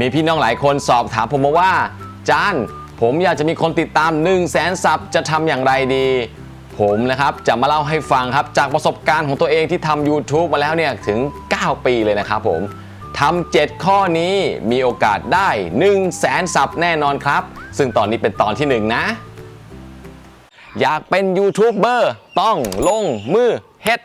มีพี่น้องหลายคนสอบถามผมมาว่าจานผมอยากจะมีคนติดตาม 1 0 0 0 0แสนซับจะทำอย่างไรดี ผมนะครับจะมาเล่าให้ฟังครับจากประสบการณ์ของตัวเองที่ทำ YouTube มาแล้วเนี่ยถึง 9 ปีเลยนะครับผมทำ7ข้อนี้มีโอกาสได้ 1 0 0 0 0แสนซับแน่นอนครับ ซึ่งตอนนี้เป็นตอนที่ 1 นะ อยากเป็นยูทูบเบอร์ต้องลงมือเฮ็ด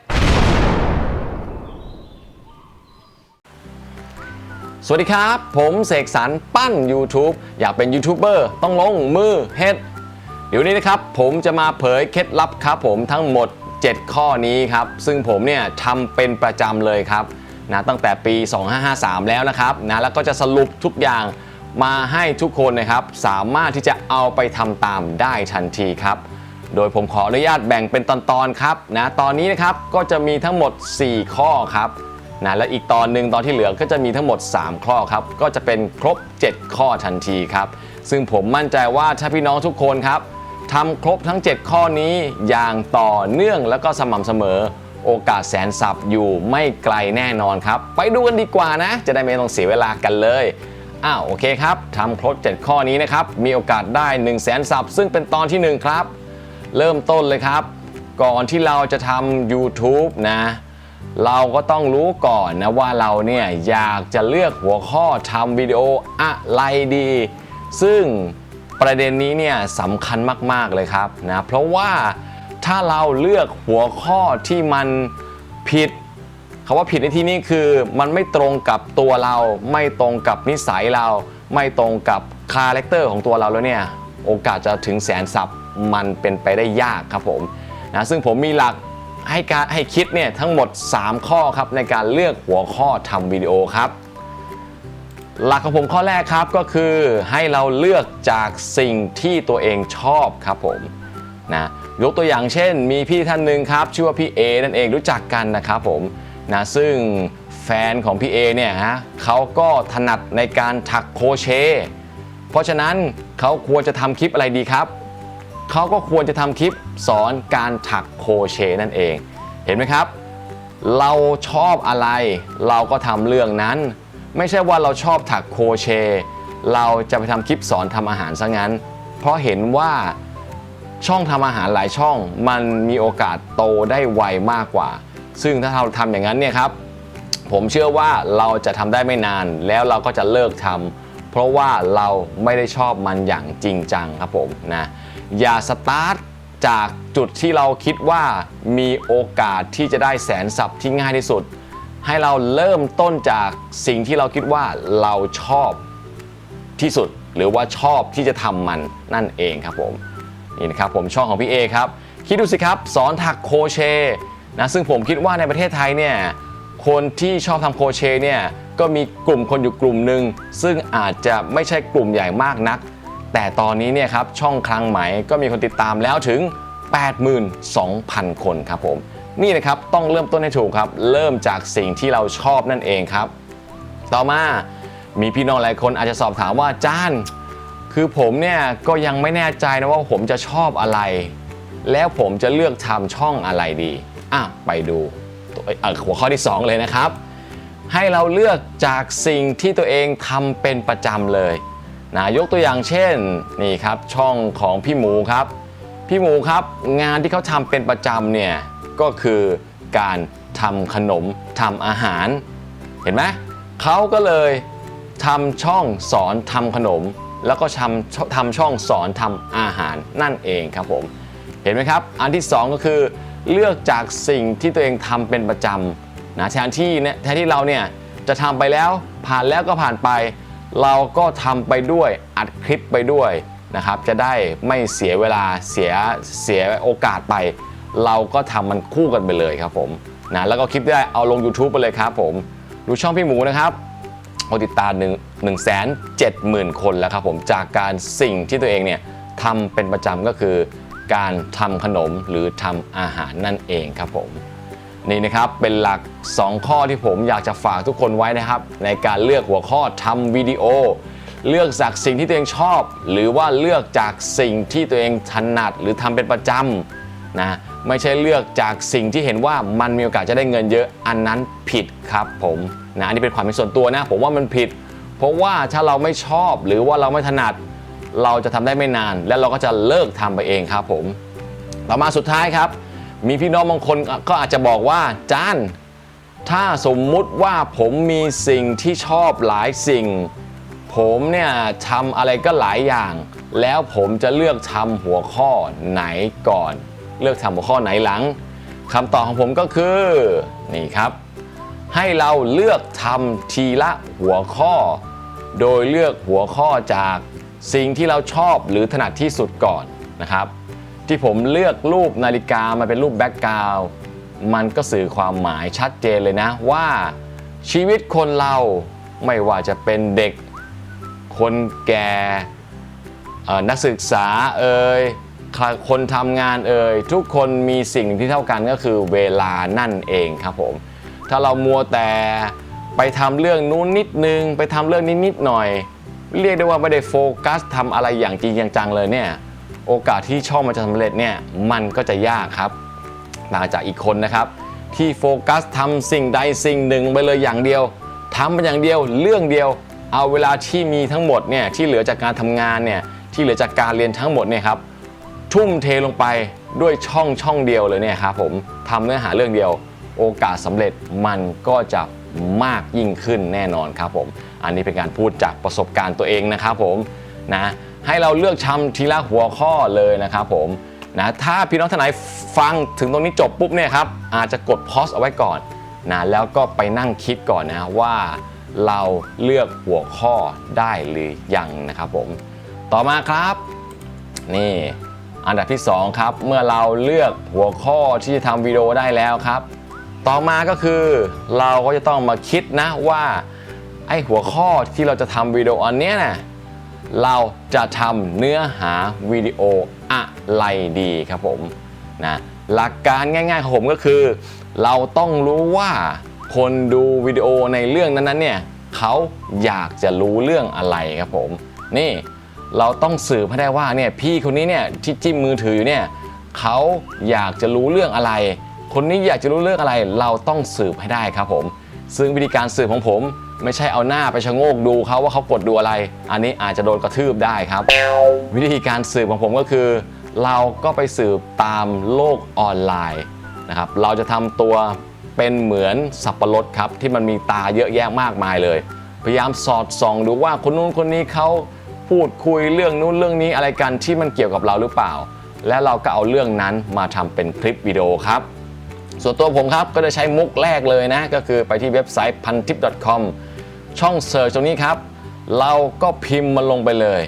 สวัสดีครับ ผมเสกสรรปั้น YouTube อยากเป็นยูทูบเบอร์ต้องลงมือเฮ็ดเดี๋ยวนี้นะครับผมจะมาเผยเคล็ดลับครับผมทั้งหมด 7 ข้อนี้ครับ ซึ่งผมเนี่ยทำเป็นประจำเลยครับนะตั้งแต่ปี 2553 แล้วนะครับนะแล้วก็จะสรุปทุกอย่างมาให้ทุกคนนะครับ สามารถที่จะเอาไปทำตามได้ทันทีครับ โดยผมขออนุญาตแบ่งเป็นตอนๆครับนะตอนนี้นะครับก็จะมีทั้งหมด 4 ข้อครับ นะและอีกตอนหนึ่งตอนที่เหลือก็จะมีทั้งหมด 3 ข้อครับ ก็จะเป็นครบ 7 ข้อทันทีครับ ซึ่งผมมั่นใจว่าถ้าพี่น้องทุกคนครับทำครบทั้ง 7 ข้อนี้อย่างต่อเนื่องแล้วก็สม่ำเสมอ โอกาสแสนสับอยู่ไม่ไกลแน่นอนครับ ไปดูกันดีกว่านะ จะได้ไม่ต้องเสียเวลากันเลยอ้าวโอเคครับทำครบ 7 ข้อนี้นะครับ มีโอกาสได้ 1 0 0 0 0แสนสับซึ่งเป็นตอนทีหนึ่1 ครับ เริ่มต้นเลยครับ ก่อนที่เราจะทำ YouTube นะ เราก็ต้องรู้ก่อนนะว่าเราเนี่ยอยากจะเลือกหัวข้อทำวิดีโออะไรดี ซึ่งประเด็นนี้เนี่ยสำคัญมาก ๆ เลยครับนะเพราะว่าถ้าเราเลือกหัวข้อที่มันผิดคำว่าผิดในที่นี้คือมันไม่ตรงกับตัวเรา ไม่ตรงกับนิสัยเรา ไม่ตรงกับคาแรคเตอร์ของตัวเราแล้วเนี่ยโอกาสจะถึงแสนสับมันเป็นไปได้ยากครับผมนะซึ่งผมมีหลัก ให้การให้คิดเนี่ยทั้งหมด 3 ข้อครับในการเลือกหัวข้อทำวิดีโอครับ หลักของผมข้อแรกครับก็คือให้เราเลือกจากสิ่งที่ตัวเองชอบครับผมนะยกตัวอย่างเช่น มีพี่ท่านหนึ่งครับชื่อว่าพี่เอนั่นเองรู้จักกันนะครับผมนะซึ่งแฟนของพี่เอเนี่ยฮะเขาก็ถนัดในการถักโครเช เพราะฉะนั้นเขาควรจะทำคลิปอะไรดีครับ เขาก็ควรจะทำคลิปสอนการถักโคเชนั่นเอง เห็นไหมครับ เราชอบอะไร เราก็ทำเรื่องนั้น ไม่ใช่ว่าเราชอบถักโคเช เราจะไปทำคลิปสอนทำอาหารซะงั้น เพราะเห็นว่าช่องทำอาหารหลายช่อง มันมีโอกาสโตได้ไวมากกว่า ซึ่งถ้าเราทำอย่างนั้นเนี่ยครับ ผมเชื่อว่าเราจะทำได้ไม่นาน แล้วเราก็จะเลิกทำเพราะว่าเราไม่ได้ชอบมันอย่างจริงจังครับผมนะ อย่าสตาร์ทจากจุดที่เราคิดว่ามีโอกาสที่จะได้แสนสับที่ง่ายที่สุด ให้เราเริ่มต้นจากสิ่งที่เราคิดว่าเราชอบที่สุด หรือว่าชอบที่จะทำมันนั่นเองครับผมนี่นะครับผมช่องของพี่เอครับคิดดูสิครับสอนถักโคเชนะซึ่งผมคิดว่าในประเทศไทยเนี่ยคนที่ชอบทำโคเชเนี่ยก็มีกลุ่มคนอยู่กลุ่มหนึ่งซึ่งอาจจะไม่ใช่กลุ่มใหญ่มากนัก แต่ตอนนี้เนี่ยครับช่องคลังไหมก็มีคนติดตามแล้วถึง 82,000 คนครับผมนี่นะครับต้องเริ่มต้นให้ถูกครับ เริ่มจากสิ่งที่เราชอบนั่นเองครับ ต่อมามีพี่น้องหลายคนอาจจะสอบถามว่าจานคือผมเนี่ยก็ยังไม่แน่ใจนะว่าผมจะชอบอะไร แล้วผมจะเลือกทำช่องอะไรดีอะไปดูหัวข้อที่ 2 เลยนะครับ ให้เราเลือกจากสิ่งที่ตัวเองทำเป็นประจำเลย นะยกตัวอย่างเช่นนี่ครับช่องของพี่หมูครับ พี่หมูครับงานที่เขาทำเป็นประจำเนี่ยก็คือการทำขนมทำอาหาร เห็นไหมเขาก็เลยทำช่องสอนทำขนม แล้วก็ทำทำช่องสอนทำอาหารนั่นเองครับผมเห็นไหมครับ อันที่ 2 ก็คือเลือกจากสิ่งที่ตัวเองทำเป็นประจำนะแทนที่เนี่ยแทนที่เราเนี่ยจะทำไปแล้วผ่านแล้วก็ผ่านไป เราก็ทำไปด้วยอัดคลิปไปด้วยนะครับ จะได้ไม่เสียเวลาเสียเสียโอกาสไป เราก็ทำมันคู่กันไปเลยครับผมนะแล้วก็คลิปได้เอาลง YouTube ไปเลยครับผม ดูช่องพี่หมูนะครับคนติดตาม1 1 7 0 0 0 0คนแล้วครับผมจากการสิ่งที่ตัวเองเนี่ยทำเป็นประจำก็คือการทำขนมหรือทำอาหารนั่นเองครับผม นี่นะครับเป็นหลัก 2 ข้อที่ผมอยากจะฝากทุกคนไว้นะครับ ในการเลือกหัวข้อทำวิดีโอ เลือกจากสิ่งที่ตัวเองชอบ หรือว่าเลือกจากสิ่งที่ตัวเองถนัดหรือทำเป็นประจำนะไม่ใช่เลือกจากสิ่งที่เห็นว่ามันมีโอกาสจะได้เงินเยอะอันนั้นผิดครับผมนะอันนี้เป็นความเป็นส่วนตัวนะ ผมว่ามันผิด เพราะว่าถ้าเราไม่ชอบหรือว่าเราไม่ถนัด เราจะทำได้ไม่นาน และเราก็จะเลิกทำไปเองครับผม ต่อมาสุดท้ายครับ มีพี่น้องบางคนก็อาจจะบอกว่าจานถ้าสมมุติว่าผมมีสิ่งที่ชอบหลายสิ่ง ผมเนี่ยทำอะไรก็หลายอย่าง แล้วผมจะเลือกทำหัวข้อไหนก่อน เลือกทำหัวข้อไหนหลังคำตอบของผมก็คือนี่ครับ ให้เราเลือกทำทีละหัวข้อ โดยเลือกหัวข้อจากสิ่งที่เราชอบหรือถนัดที่สุดก่อนนะครับ ที่ผมเลือกรูปนาฬิกามาเป็นรูปแบ็กกราวด์มันก็สื่อความหมายชัดเจนเลยนะว่าชีวิตคนเราไม่ว่าจะเป็นเด็ก คนแก่นักศึกษาเอ่ยคนทำงานเอ่ยทุกคนมีสิ่งที่เท่ากันก็คือเวลานั่นเองครับผม ถ้าเรามัวแต่ไปทำเรื่องนู้นนิดนึง ไปทำเรื่องนี้นิดหน่อย เรียกได้ว่าไม่ได้โฟกัสทำอะไรอย่างจริงจังเลยเนี่ย โอกาสที่ช่องมันจะสำเร็จเนี่ยมันก็จะยากครับต่างจากอีกคนนะครับ ที่โฟกัสทำสิ่งใดสิ่งหนึ่งไปเลยอย่างเดียวทำมันอย่างเดียวเรื่องเดียว เอาเวลาที่มีทั้งหมดเนี่ยที่เหลือจากการทำงานเนี่ยที่เหลือจากการเรียนทั้งหมดเนี่ยครับทุ่มเทลงไปด้วยช่องช่องเดียวเลยเนี่ยครับผมทำเนื้อหาเรื่องเดียว โอกาสสำเร็จมันก็จะมากยิ่งขึ้นแน่นอนครับผม อันนี้เป็นการพูดจากประสบการณ์ตัวเองนะครับผมนะ ให้เราเลือกทำทีละหัวข้อเลยนะครับผมนะถ้าพี่น้องท่านไหนฟังถึงตรงนี้จบปุ๊บเนี่ยครับอาจจะกดพอสเอาไว้ก่อนนะแล้วก็ไปนั่งคิดก่อนนะว่าเราเลือกหัวข้อได้หรือยังนะครับผมต่อมาครับ นี่อันดับที่ 2 ครับ เมื่อเราเลือกหัวข้อที่จะทำวิดีโอได้แล้วครับ ต่อมาก็คือเราก็จะต้องมาคิดนะว่าไอ้หัวข้อที่เราจะทำวิดีโออันเนี้ยนะ เราจะทำเนื้อหาวิดีโออะไรดีครับผมนะหลักการง่ายๆของผมก็คือ เราต้องรู้ว่าคนดูวิดีโอในเรื่องนั้นๆเนี่ยเขาอยากจะรู้เรื่องอะไรครับผม นี่เราต้องสืบให้ได้ว่าเนี่ยพี่คนนี้เนี่ยที่จิ้มมือถืออยู่เนี่ยเขาอยากจะรู้เรื่องอะไร คนนี้อยากจะรู้เรื่องอะไร เราต้องสืบให้ได้ครับผม ซึ่งวิธีการสืบของผม ไม่ใช่เอาหน้าไปชะโงกดูเขาว่าเขากดดูอะไร อันนี้อาจจะโดนกระทืบได้ครับ วิธีการสืบของผมก็คือ เราก็ไปสืบตามโลกออนไลน์นะครับเราจะทำตัวเป็นเหมือนสับปะรดครับ ที่มันมีตาเยอะแยะมากมายเลย พยายามสอดส่องดูว่าคนนู้นคนนี้เขาพูดคุยเรื่องนู้นเรื่องนี้อะไรกันที่มันเกี่ยวกับเราหรือเปล่า และเราก็เอาเรื่องนั้นมาทำเป็นคลิปวิดีโอครับส่วนตัวผมครับก็จะใช้มุกแรกเลยนะ ก็คือไปที่เว็บไซต์พันทิป .com ช่องเสิร์ชตรงนี้ครับ เราก็พิมพ์มันลงไปเลย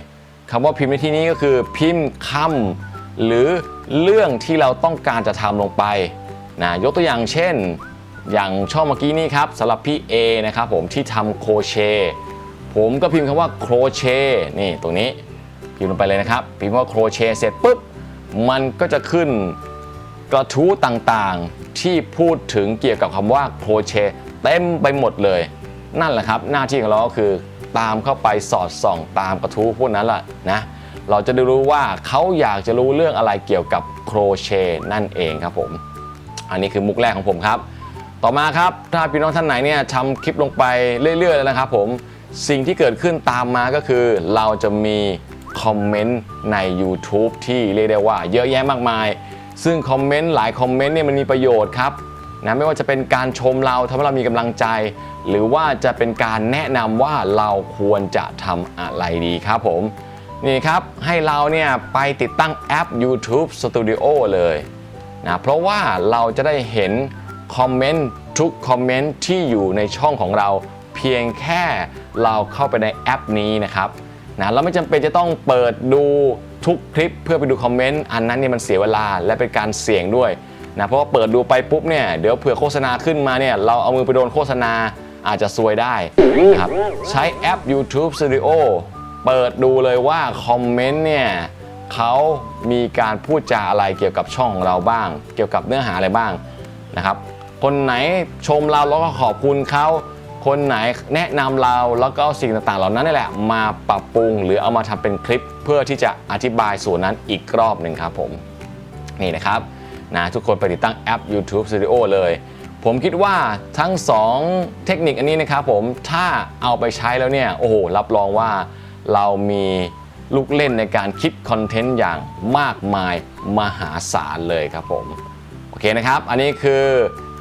คำว่าพิมพ์ในที่นี้ก็คือพิมพ์คำหรือเรื่องที่เราต้องการจะทำลงไปนะยกตัวอย่างเช่น อย่างช่องเมื่อกี้นี้ครับสำหรับพี่ A นะครับผมที่ทำโครเชผมก็พิมพ์คำว่าโครเชนี่ตรงนี้พิมพ์ลงไปเลยนะครับ พิมพ์ว่าโครเชเสร็จปุ๊บมันก็จะขึ้นกระทู้ต่างๆที่พูดถึงเกี่ยวกับคำว่าโครเชเต็มไปหมดเลย นั่นแหละครับ หน้าที่ของเราก็คือตามเข้าไปสอดส่องตามกระทู้พวกนั้นแหละนะเราจะได้รู้ว่าเขาอยากจะรู้เรื่องอะไรเกี่ยวกับโครเชต์นั่นเองครับผม อันนี้คือมุกแรกของผมครับ ต่อมาครับถ้าพี่น้องท่านไหนเนี่ยทำคลิปลงไปเรื่อยๆแล้วนะครับผมสิ่งที่เกิดขึ้นตามมาก็คือเราจะมีคอมเมนต์ใน YouTube ที่เรียกได้ว่าเยอะแยะมากมาย ซึ่งคอมเมนต์หลายคอมเมนต์เนี่ยมันมีประโยชน์ครับ นะไม่ว่าจะเป็นการชมเราทำให้เรามีกำลังใจ หรือว่าจะเป็นการแนะนำว่าเราควรจะทำอะไรดีครับผม นี่ครับให้เราเนี่ยไปติดตั้งแอป YouTube Studio เลยนะเพราะว่าเราจะได้เห็นคอมเมนต์ทุกคอมเมนต์ที่อยู่ในช่องของเรา เพียงแค่เราเข้าไปในแอปนี้นะครับนะเราไม่จำเป็นจะต้องเปิดดูทุกคลิปเพื่อไปดูคอมเมนต์อันนั้นเนี่ยมันเสียเวลาและเป็นการเสี่ยงด้วย นะเพราะว่าเปิดดูไปปุ๊บเนี่ยเดี๋ยวเผื่อโฆษณาขึ้นมาเนี่ยเราเอามือไปโดนโฆษณาอาจจะซวยได้นะครับใช้แอป YouTube Studio เปิดดูเลยว่าคอมเมนต์เนี่ยเขามีการพูดจาอะไรเกี่ยวกับช่องของเราบ้าง เกี่ยวกับเนื้อหาอะไรบ้างนะครับ คนไหนชมเราแล้วก็ขอบคุณเขาคนไหนแนะนำเราแล้วก็สิ่งต่างๆ เหล่านั้นนี่แหละมาปรับปรุง หรือเอามาทำเป็นคลิปเพื่อที่จะอธิบายส่วนนั้นอีกรอบหนึ่งครับผมนี่นะครับ นะทุกคนไปติดตั้งแอป YouTube Studio เลย ผมคิดว่าทั้ง 2 เทคนิคอันนี้นะครับผมถ้าเอาไปใช้แล้วเนี่ย โอ้โห รับรองว่าเรามีลูกเล่นในการคิดคอนเทนต์อย่างมากมายมหาศาลเลยครับผม โอเคนะครับ อันนี้คือ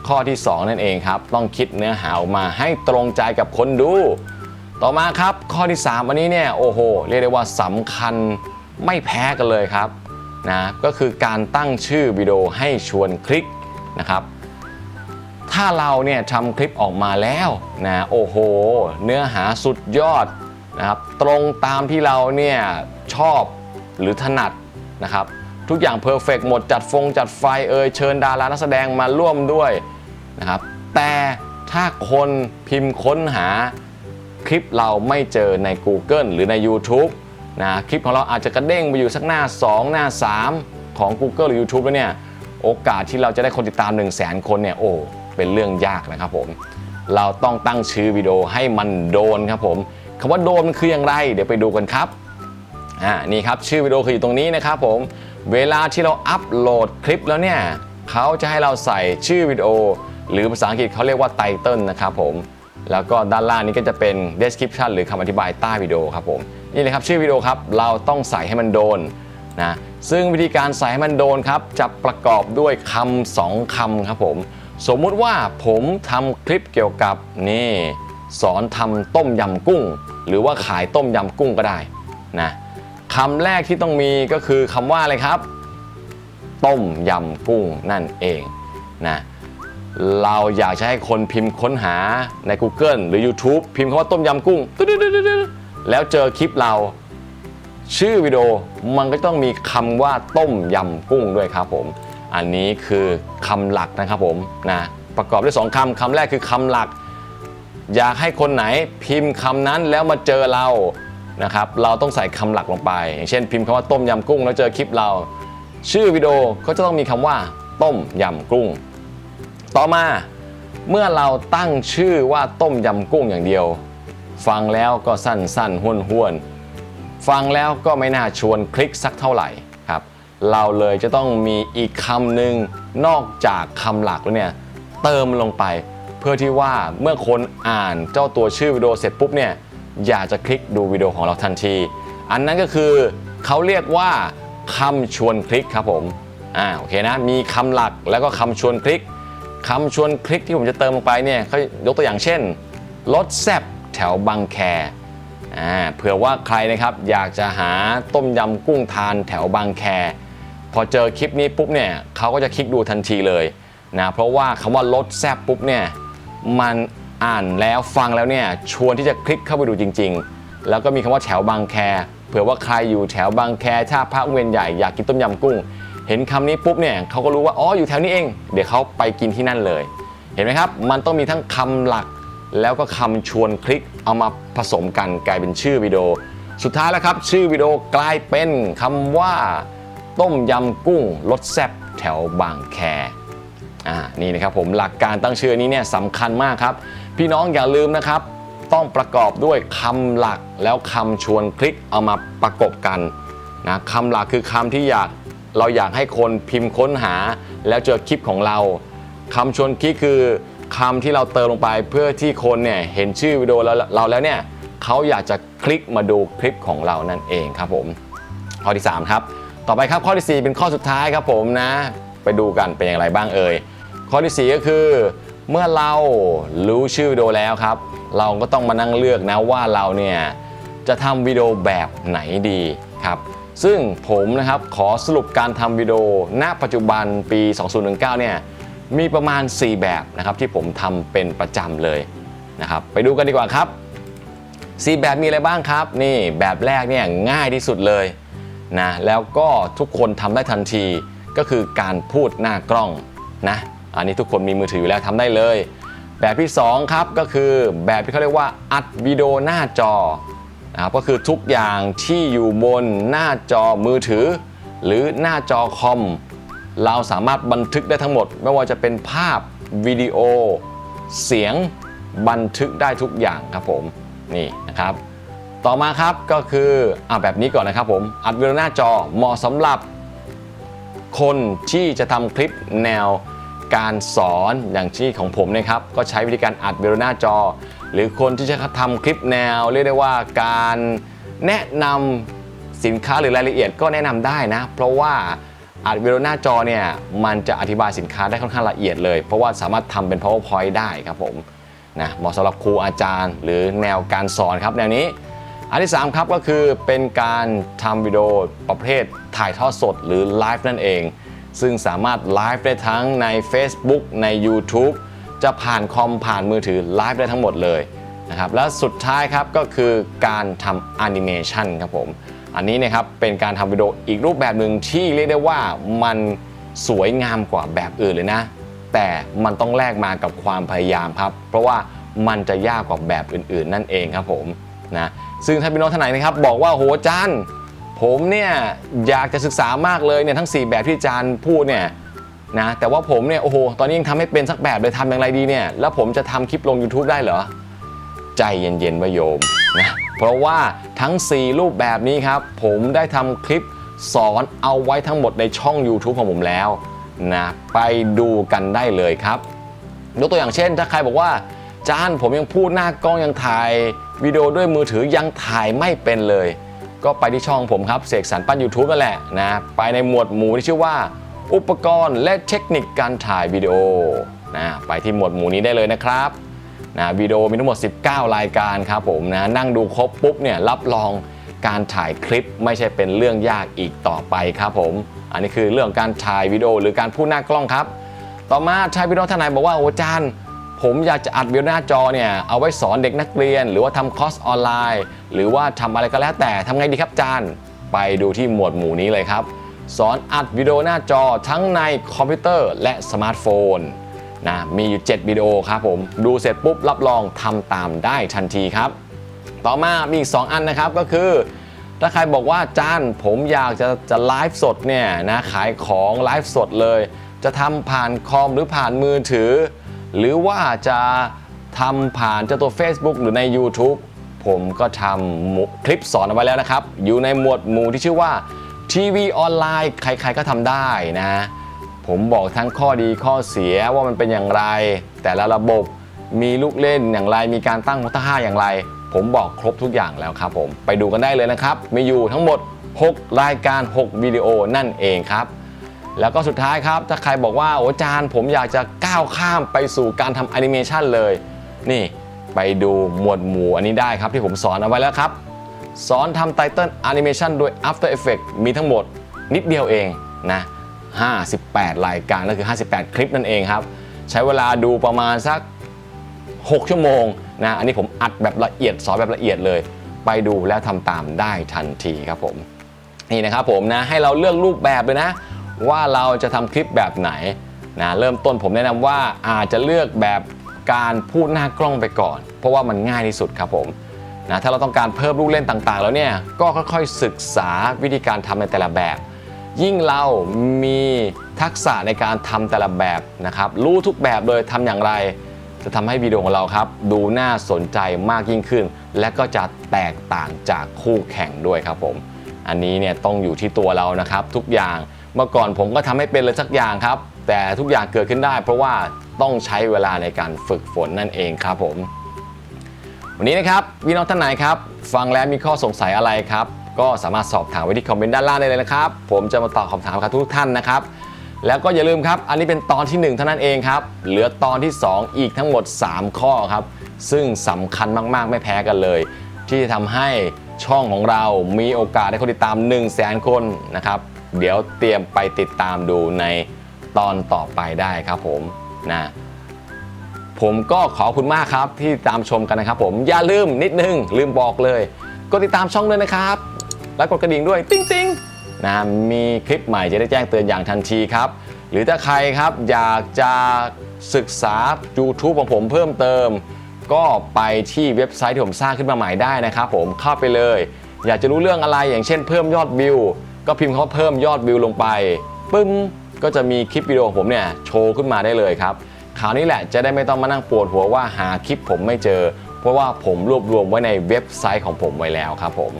ข้อที่ 2 นั่นเองครับ ต้องคิดเนื้อหาออกมาให้ตรงใจกับคนดู ต่อมาครับข้อที่ 3 อันนี้เนี่ยโอ้โห เรียกได้ว่าสำคัญไม่แพ้กันเลยครับ นะก็คือการตั้งชื่อวิดีโอให้ชวนคลิกนะครับ ถ้าเราเนี่ยทำคลิปออกมาแล้วนะโอ้โห เนื้อหาสุดยอดนะครับตรงตามที่เราเนี่ยชอบหรือถนัดนะครับ ทุกอย่างเพอร์เฟกหมดจัดฟงจัดไฟเอยเชิญดารานักแสดงมาร่วมด้วยนะครับ แต่ถ้าคนพิมพ์ค้นหาคลิปเราไม่เจอใน Google หรือใน YouTube นะคลิปของเราอาจจะกระเด้งไปอยู่สักหน้า 2 หน้า 3 ของ Google หรือ YouTube แล้วเนี่ย โอกาสที่เราจะได้คนติดตาม 1 0 0 0 0แสนคนเนี่ย โอ้ เป็นเรื่องยากนะครับผม เราต้องตั้งชื่อวิดีโอให้มันโดนครับผมคำว่าโดนมันคืออย่างไร เดี๋ยวไปดูกันครับอ่านี่ครับชื่อวิดีโอคืออยู่ตรงนี้นะครับผม เวลาที่เราอัปโหลดคลิปแล้วเนี่ยเขาจะให้เราใส่ชื่อวิดีโอ หรือภาษาอังกฤษเขาเรียกว่าไตเติลนะครับผม แล้วก็ด้านล่างนี้ก็จะเป็น description หรือคำอธิบายใต้วิดีโอครับผมนี่เลยครับชื่อวิดีโอครับเราต้องใส่ให้มันโดนนะซึ่งวิธีการใส่ให้มันโดนครับจะประกอบด้วยคำสองคำครับผมสมมุติว่าผมทำคลิปเกี่ยวกับนี่สอนทำต้มยำกุ้ง หรือว่าขายต้มยำกุ้งก็ได้นะคำแรกที่ต้องมีก็คือคำว่าอะไรครับ ต้มยำกุ้งนั่นเองนะ เราอยากจะให้คนพิมพ์ค้นหาใน Google หรือ YouTube พิมพ์คำว่าต้มยำกุ้ง แล้วเจอคลิปเรา ชื่อวิดีโอมันก็ต้องมีคำว่าต้มยำกุ้งด้วยครับผม อันนี้คือคำหลักนะครับผมนะประกอบด้วยสองคำคำแรกคือคำหลัก อยากให้คนไหนพิมพ์คำนั้นแล้วมาเจอเรานะครับ เราต้องใส่คำหลักลงไป อย่างเช่น พิมพ์คำว่าต้มยำกุ้งแล้วเจอคลิปเรา ชื่อวิดีโอก็จะต้องมีคำว่า ต้มยำกุ้ง ต่อมาเมื่อเราตั้งชื่อว่าต้มยำกุ้งอย่างเดียว ฟังแล้วก็สั้นๆห้วนๆฟังแล้วก็ไม่น่าชวนคลิกสักเท่าไหร่ครับ เราเลยจะต้องมีอีกคำหนึ่งนอกจากคำหลักแล้วเนี่ยเติมลงไป เพื่อที่ว่าเมื่อคนอ่านเจ้าตัวชื่อวิดีโอเสร็จปุ๊บเนี่ยอยากจะคลิกดูวิดีโอของเราทันที อันนั้นก็คือเขาเรียกว่าคำชวนคลิกครับผมอ่าโอเคนะมีคำหลักแล้วก็คำชวนคลิก คำชวนคลิกที่ผมจะเติมลงไปเนี่ยเขายกตัวอย่างเช่นรถแซบแถวบางแคอ่าเผื่อว่าใครนะครับอยากจะหาต้มยำกุ้งทานแถวบางแค พอเจอคลิปนี้ปุ๊บเนี่ยเขาก็จะคลิกดูทันทีเลยนะเพราะว่าคำว่ารสแซบปุ๊บเนี่ยมันอ่านแล้วฟังแล้วเนี่ยชวนที่จะคลิกเข้าไปดูจริง ๆ แล้วก็มีคำว่าแถวบางแค เผื่อว่าใครอยู่แถวบางแคท่าพระเวียนใหญ่อยากกินต้มยำกุ้ง ห็นคำนี้ปุ๊บเนี่ยเขาก็รู้ว่าอ๋ออยู่แถวนี้เอง เดี๋ยวเขาไปกินที่นั่นเลย เห็นไหมครับ มันต้องมีทั้งคำหลัก แล้วก็คำชวนคลิกเอามาผสมกันกลายเป็นชื่อวิดีโอ สุดท้ายแล้วครับ ชื่อวิดีโอกลายเป็นคำว่าต้มยำกุ้งรสแซ่บแถวบางแคอ่านี่นะครับผมหลักการตั้งชื่อนี้เนี่ยสำคัญมากครับ พี่น้องอย่าลืมนะครับ ต้องประกอบด้วยคำหลักแล้วคำชวนคลิกเอามาประกบกันนะคำหลักคือคำที่อยาก เราอยากให้คนพิมพ์ค้นหา แล้วเจอคลิปของเราคำชวนคลิกคือคำที่เราเติมลงไปเพื่อที่คนเนี่ยเห็นชื่อวิดีโอเราแล้วเนี่ยเขาอยากจะคลิกมาดูคลิปของเรานั่นเองครับผม ข้อที่ 3 ครับ ต่อไปครับข้อที่ 4 เป็นข้อสุดท้ายครับผมนะ ไปดูกันเป็นอย่างไรบ้างเอ่ยข้อที่ 4 ก็คือเมื่อเรารู้ชื่อวิดีโอแล้วครับ เราก็ต้องมานั่งเลือกนะว่าเราเนี่ยจะทำวิดีโอแบบไหนดีครับ ซึ่งผมนะครับขอสรุปการทำวิดีโอณปัจจุบันปี 2019 เนี่ยมีประมาณ 4 แบบนะครับที่ผมทำเป็นประจำเลยนะครับไปดูกันดีกว่าครับ 4 แบบมีอะไรบ้างครับ นี่แบบแรกเนี่ยง่ายที่สุดเลยนะแล้วก็ทุกคนทำได้ทันทีก็คือการพูดหน้ากล้องนะอันนี้ทุกคนมีมือถืออยู่แล้วทำได้เลย แบบที่ 2 ครับก็คือแบบที่เขาเรียกว่าอัดวิดีโอหน้าจอ นะครับก็คือทุกอย่างที่อยู่บนหน้าจอมือถือ หรือหน้าจอคอม เราสามารถบันทึกได้ทั้งหมด ไม่ว่าจะเป็นภาพวิดีโอ เสียงบันทึกได้ทุกอย่างครับผมนี่นะครับ ต่อมาครับก็คืออ่าแบบนี้ก่อนนะครับผมอัดวิดีโอหน้าจอเหมาะสำหรับคนที่จะทำคลิปแนวการสอนอย่างที่ของผมนะครับ ก็ใช้วิธีการอัดวิดีโอหน้าจอ หรือคนที่จะทำคลิปแนว เรียกได้ว่าการแนะนำสินค้าหรือรายละเอียดก็แนะนำได้นะ เพราะว่าอัดวิดีโอหน้าจอเนี่ยมันจะอธิบายสินค้าได้ค่อนข้างละเอียดเลย เพราะว่าสามารถทำเป็น powerpoint ได้ครับผมนะเหมาะสำหรับครูอาจารย์ หรือแนวการสอนครับแนวนี้ อันที่ 3 ครับก็คือเป็นการทำวิดีโอประเภทถ่ายทอดสดหรือไลฟ์นั่นเอง ซึ่งสามารถไลฟ์ได้ทั้งใน Facebook ใน YouTube จะผ่านคอมผ่านมือถือไลฟ์ได้ทั้งหมดเลยนะครับและสุดท้ายครับก็คือการทำแอนิเมชันครับผม อันนี้นะครับเป็นการทำวิดีโออีกรูปแบบหนึ่งที่เรียกได้ว่ามันสวยงามกว่าแบบอื่นเลยนะ แต่มันต้องแลกมากับความพยายามครับ เพราะว่ามันจะยากกว่าแบบอื่นๆ นั่นเองครับผมนะซึ่งถ้าพี่น้องท่านไหนนะครับบอกว่าโหจานผมเนี่ยอยากจะศึกษามากเลยเนี่ยทั้ง 4 แบบที่จารย์พูดเนี่ย นะแต่ว่าผมเนี่ยโอ้โหตอนนี้ยังทำไม่เป็นสักแบบเลยทำอย่างไรดีเนี่ย แล้วผมจะทำคลิปลง YouTube ได้เหรอ ใจเย็นๆวโยมนะเพราะว่าทั้ง 4 รูปแบบนี้ครับ ผมได้ทำคลิปสอนเอาไว้ทั้งหมดในช่อง YouTube ของผมแล้วนะไปดูกันได้เลยครับยกตัวอย่างเช่น ถ้าใครบอกว่าจานผมยังพูดหน้ากล้องยังถ่ายวิดีโอด้วยมือถือยังถ่ายไม่เป็นเลย ก็ไปที่ช่องผมครับเสกสรรปั้น YouTube นั่นแหละนะไปในหมวดหมู่ที่ชื่อว่า อุปกรณ์และเทคนิคการถ่ายวิดีโอนะไปที่หมวดหมู่นี้ได้เลยนะครับนะวิดีโอมีทั้งหมด 19 รายการครับผมนะนั่งดูครบปุ๊บเนี่ยรับรองการถ่ายคลิปไม่ใช่เป็นเรื่องยากอีกต่อไปครับผม อันนี้คือเรื่องการถ่ายวิดีโอหรือการพูดหน้ากล้องครับ ต่อมาชายพี่น้องท่านไหนบอกว่าโอ้จารย์ผมอยากจะอัดวิดีโอหน้าจอเนี่ยเอาไว้สอนเด็กนักเรียน หรือว่าทำคอร์สออนไลน์ หรือว่าทำอะไรก็แล้วแต่ทำไงดีครับจารย์ไปดูที่หมวดหมู่นี้เลยครับ สอนอัดวิดีโอหน้าจอทั้งในคอมพิวเตอร์และสมาร์ทโฟนนะมีอยู่ 7 วิดีโอครับผม ดูเสร็จปุ๊บรับรองทำตามได้ทันทีครับ ต่อมามีอีก 2 อันนะครับก็คือ ถ้าใครบอกว่าจานผมอยากจะจะไลฟ์สดเนี่ยนะขายของไลฟ์สดเลย จะทำผ่านคอมหรือผ่านมือถือ หรือว่าจะทำผ่านเจ้าตัว Facebook หรือใน YouTube ผมก็ทำคลิปสอนเอาไว้แล้วนะครับ อยู่ในหมวดหมู่ที่ชื่อว่า ทีวีออนไลน์ใครๆก็ทำได้นะ ผมบอกทั้งข้อดีข้อเสียว่ามันเป็นอย่างไร แต่ละระบบมีลูกเล่นอย่างไร มีการตั้งท่าอย่างไร ผมบอกครบทุกอย่างแล้วครับผม ไปดูกันได้เลยนะครับ มีอยู่ทั้งหมด 6 รายการ 6 วิดีโอนั่นเองครับ แล้วก็สุดท้ายครับ ถ้าใครบอกว่า โอ้อาจารย์ผมอยากจะก้าวข้ามไปสู่การทำแอนิเมชันเลย นี่ไปดูหมวดหมู่อันนี้ได้ครับที่ผมสอนเอาไว้แล้วครับ สอนทำไตเติลแอนิเมชันโดย After Effects มีทั้งหมดนิดเดียวเองนะ 58 รายการก็คือ 58 คลิปนั่นเองครับ ใช้เวลาดูประมาณสัก 6 ชั่วโมงนะ อันนี้ผมอัดแบบละเอียด สอนแบบละเอียดเลย ไปดูแล้วทำตามได้ทันทีครับผม นี่นะครับผมนะ ให้เราเลือกรูปแบบเลยนะ ว่าเราจะทำคลิปแบบไหนนะ เริ่มต้นผมแนะนำว่าอาจจะเลือกแบบการพูดหน้ากล้องไปก่อน เพราะว่ามันง่ายที่สุดครับผม นะถ้าเราต้องการเพิ่มลูกเล่นต่างๆ แล้วเนี่ยก็ค่อยๆศึกษาวิธีการทำในแต่ละแบบ ยิ่งเรามีทักษะในการทำแต่ละแบบนะครับรู้ทุกแบบเลยทำอย่างไร จะทำให้วิดีโอของเราครับ ดูน่าสนใจมากยิ่งขึ้น และก็จะแตกต่างจากคู่แข่งด้วยครับผม อันนี้เนี่ยต้องอยู่ที่ตัวเรานะครับทุกอย่างเมื่อก่อนผมก็ทำให้เป็นเลยสักอย่างครับ แต่ทุกอย่างเกิดขึ้นได้ เพราะว่าต้องใช้เวลาในการฝึกฝนนั่นเองครับผม วันนี้นะครับพี่น้องท่านไหนครับ ฟังแล้วมีข้อสงสัยอะไรครับ ก็สามารถสอบถามไว้ที่คอมเมนต์ด้านล่างได้เลยนะครับ ผมจะมาตอบคำถามกับทุกท่านนะครับ แล้วก็อย่าลืมครับ อันนี้เป็นตอนที่ 1 เท่านั้นเองครับ เหลือตอนที่ 2 อีกทั้งหมด 3 ข้อครับ ซึ่งสำคัญมากๆไม่แพ้กันเลย ที่จะทำให้ช่องของเรามีโอกาสได้คนติดตาม 1 0 0 0 0แสนคนนะครับ เดี๋ยวเตรียมไปติดตามดูในตอนต่อไปได้ครับผมนะ ผมก็ขอบคุณมากครับที่ตามชมกันนะครับผมอย่าลืมนิดนึง ลืมบอกเลยกดติดตามช่องด้วยนะครับ แล้วกดกระดิ่งด้วยติ๊งติ๊งนะมีคลิปใหม่จะได้แจ้งเตือนอย่างทันทีครับ หรือถ้าใครครับอยากจะศึกษา YouTube ของผมเพิ่มเติม ก็ไปที่เว็บไซต์ที่ผมสร้างขึ้นมาใหม่ได้นะครับผมเข้าไปเลย อยากจะรู้เรื่องอะไรอย่างเช่นเพิ่มยอดวิว ก็พิมพ์คำว่าเพิ่มยอดวิวลงไปปึ้มก็จะมีคลิปวิดีโอของผมเนี่ยโชว์ขึ้นมาได้เลยครับ คราวนี้แหละจะได้ไม่ต้องมานั่งปวดหัวว่าหาคลิปผมไม่เจอ เพราะว่าผมรวบรวมไว้ในเว็บไซต์ของผมไว้แล้วครับผม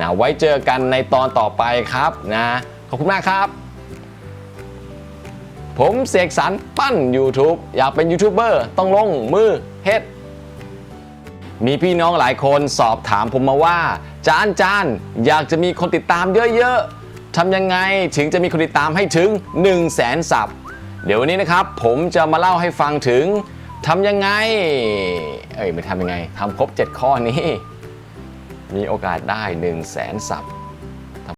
นะไว้เจอกันในตอนต่อไปครับนะขอบคุณมากครับ ผมเสกสรรปั้น YouTube อยากเป็นยูทูบเบอร์ต้องลงมือเฮ็ดมีพี่น้องหลายคนสอบถามผมมาว่า จานจานอยากจะมีคนติดตามเยอะๆทำยังไงถึงจะมีคนติดตามให้ถึง 1 0 0 0 0แสนสับ เดี๋ยววันนี้นะครับผมจะมาเล่าให้ฟังถึงทำยังไง เอ้ยไม่ทำยังไงทำครบ 7 ข้อนี้ มีโอกาสได้ 1 0 0 0 0แสนสับ